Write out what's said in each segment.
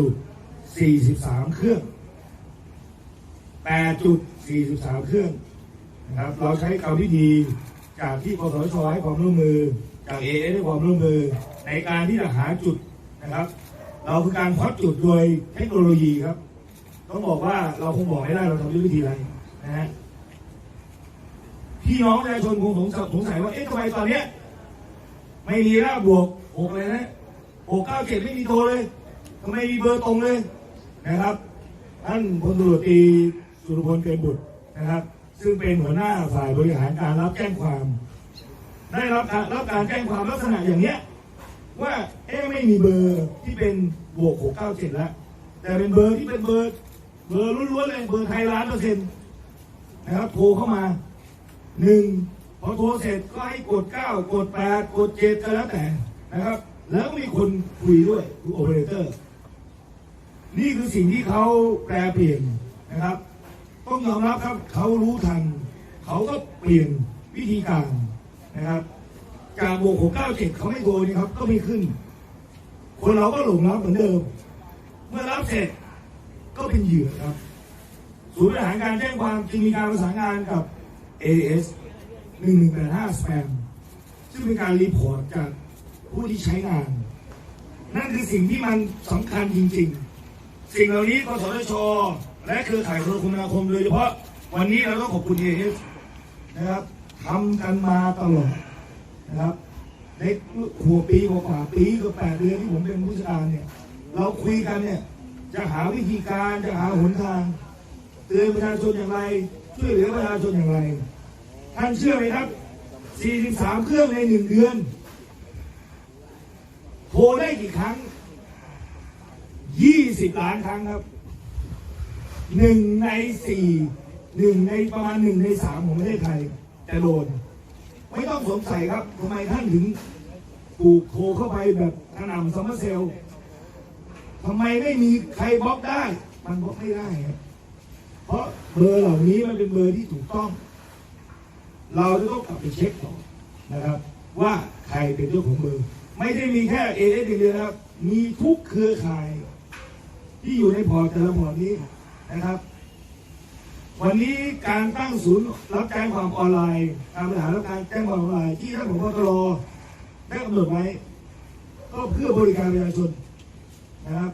จุด43เครื่อง8จุด43เครื่องนะครับเราใช้กรรมวิธีจากที่กสชให้ความร่วมมือ จากเอเอให้ความร่วมมือ ในการที่จะหาจุดนะครับ เราคือการพอดจุดโดยเทคโนโลยีครับ ต้องบอกว่าเราคงบอกไม่ได้เราทำด้วยวิธีอะไรนะฮะพี่น้องประชาชนคงสงสัยสงสัยว่าเอ๊ะทำไมตอนเนี้ยไม่มีแล้วบวกหกเลยนะหกเก้าเจ็ดไม่มีโทรเลย ทำไมมีเบอร์ตรงเลยนะครับ ท่านพลตรวจตีสุรพลเกรมบุตรนะครับ ซึ่งเป็นหัวหน้าฝ่ายบริหารการรับแจ้งความ ได้รับการรับการแจ้งความลักษณะอย่างเนี้ยว่าเอ๊ไม่มีเบอร์ที่เป็นบวกหกเก้าเจ็ดแล้วแต่เป็นเบอร์ที่เป็นเบอร์เบอร์ล้วนๆเลยเบอร์ไทยล้านเปอร์เซ็นต์นะครับโทรเข้ามาหนึ่งพอโทรเสร็จก็ให้กดเก้ากดแปดกดเจ็ดก็แล้วแต่นะครับ แล้วก็มีคนคุยด้วยคือโอเปอเรเตอร์ นี่คือสิ่งที่เขาแปลเปลี่ยนนะครับ ต้องยอมรับครับเขารู้ทัน เขาก็เปลี่ยนวิธีการนะครับ จากโบกหกเก้าเจ็ดเขาไม่โทรนี่ครับ ก็ไม่ขึ้น คนเราก็หลงรับเหมือนเดิม เมื่อรับเสร็จก็เป็นเหยื่อครับศูนย์บริหารการแจ้งความจึงมีการประสานงานกับ AS 1185สแปมซึ่งเป็นการรีพอร์ตจากผู้ที่ใช้งาน นั่นคือสิ่งที่มันสำคัญจริง ๆ สิ่งเหล่านี้กสทช และเครือข่ายโทรคมนาคมโดยเฉพาะวันนี้เราต้องขอบคุณ AS นะครับทำกันมาตลอดนะครับในหัวปีกว่าปีกับแปดเดือนที่ผมเป็นผู้จัดการเนี่ย เราคุยกันเนี่ยจะหาวิธีการจะหาหนทางเตือนประชาชนอย่างไร ช่วยเหลือประชาชนอย่างไร ท่านเชื่อไหมครับ 43 เครื่องในหนึ่งเดือนโทรได้กี่ครั้ง 20ล้านครั้งครับหนึ่งในสี่หนึ่งในประมาณหนึ่งในสามของประเทศไทยจะโดนไม่ต้องสงสัยครับทำไมท่านถึงถูกโทรเข้าไปแบบกระหน่ำซัมเมอร์เซลล์ทำไมไม่มีใครบล็อกได้ มันบล็อกไม่ได้ครับเพราะเบอร์เหล่านี้มันเป็นเบอร์ที่ถูกต้อง เราจะต้องกลับไปเช็คต่อนะครับ ว่าใครเป็นเจ้าของเบอร์ ไม่ได้มีแค่เอเอสเดียวนะครับ มีทุกเครือข่าย ที่อยู่ในพอร์ตแต่ละพอร์ตนี้นะครับ วันนี้การตั้งศูนย์รับแจ้งความออนไลน์การบริหารรับการแจ้งความออนไลน์ที่ท่านผบตรได้กำหนดไว้ ก็เพื่อบริการประชาชนนะครับ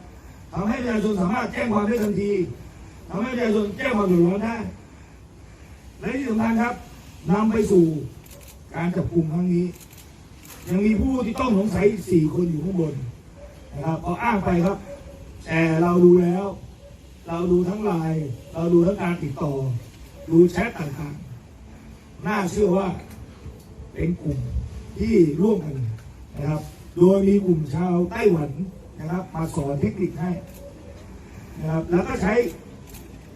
ทำให้ประชาชนสามารถแจ้งความได้ทันทีทำให้ประชาชนแจ้งความเดือดร้อนได้และที่สำคัญครับนำไปสู่การจับกลุ่มครั้งนี้ ยังมีผู้ที่ต้องสงสัยสี่คนอยู่ข้างบนนะครับเอาอ้างไปครับ แต่เราดูแล้ว เราดูทั้งไลน์เราดูทั้งการติดต่อ ดูแชทต่างๆ น่าเชื่อว่าเป็นกลุ่มที่ร่วมกันนะครับ โดยมีกลุ่มชาวไต้หวันนะครับ มาสอนเทคนิคให้นะครับแล้วก็ใช้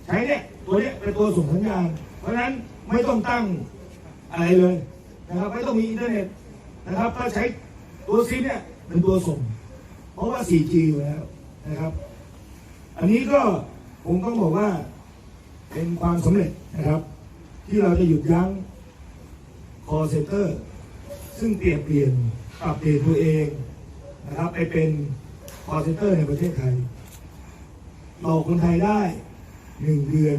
ใช้เนี่ยตัวเนี้ยเป็นตัวส่งสัญญาณ เพราะฉะนั้นไม่ต้องตั้งอะไรเลยนะครับ ไม่ต้องมีอินเทอร์เน็ตนะครับถ้าใช้ตัวซิมเนี่ยเป็นตัวส่ง เพราะว่า 4G อยู่แล้ว นะครับ อันนี้ก็ผมต้องบอกว่าเป็นความสำเร็จนะครับ ที่เราจะหยุดยั้ง call center ซึ่งเปลี่ยนเปลี่ยนปรับเปลี่ยนตัวเองนะครับไปเป็น call center ในประเทศไทยหลอกคนไทยได้หนึ่งเดือน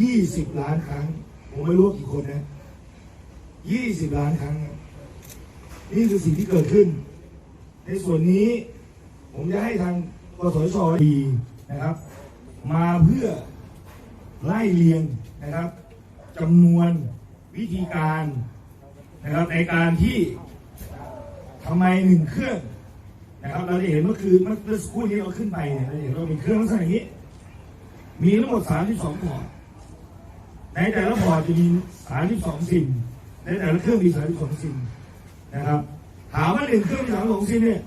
ยี่สิบล้านครั้ง ผมไม่รู้กี่คนนะยี่สิบล้านครั้ง นี่คือสิ่งที่เกิดขึ้น ในส่วนนี้ผมจะให้ทาง กสชดีนะครับ มาเพื่อไล่เลียงนะครับจำนวนวิธีการนะครับในการที่ทำไมหนึ่งเครื่องนะครับเราจะเห็นเมื่อคืนเมื่อสักครู่นี้เราขึ้นไปเนี่ยเราจะเห็นว่ามีเครื่องลักษณะอย่างนี้ มีทั้งหมด 32พอร์ตในแต่ละพอร์ตจะมี 32ซิมในแต่ละเครื่องมี 32ซิมนะครับถามว่าหนึ่งเครื่องมี32ซิมเนี่ย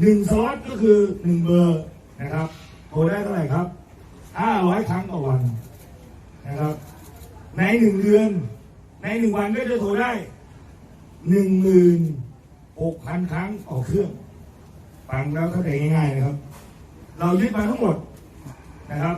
หนึ่งซอสก็คือหนึ่งเบอร์นะครับโทรได้เท่าไหร่ครับห้าร้อยครั้งต่อวันนะครับ ในหนึ่งเดือน ในหนึ่งวันก็จะโทรได้หนึ่งหมื่นหกพันครั้งต่อเครื่องฟังแล้วเข้าใจง่ายๆนะครับ เรายึดมาทั้งหมดนะครับ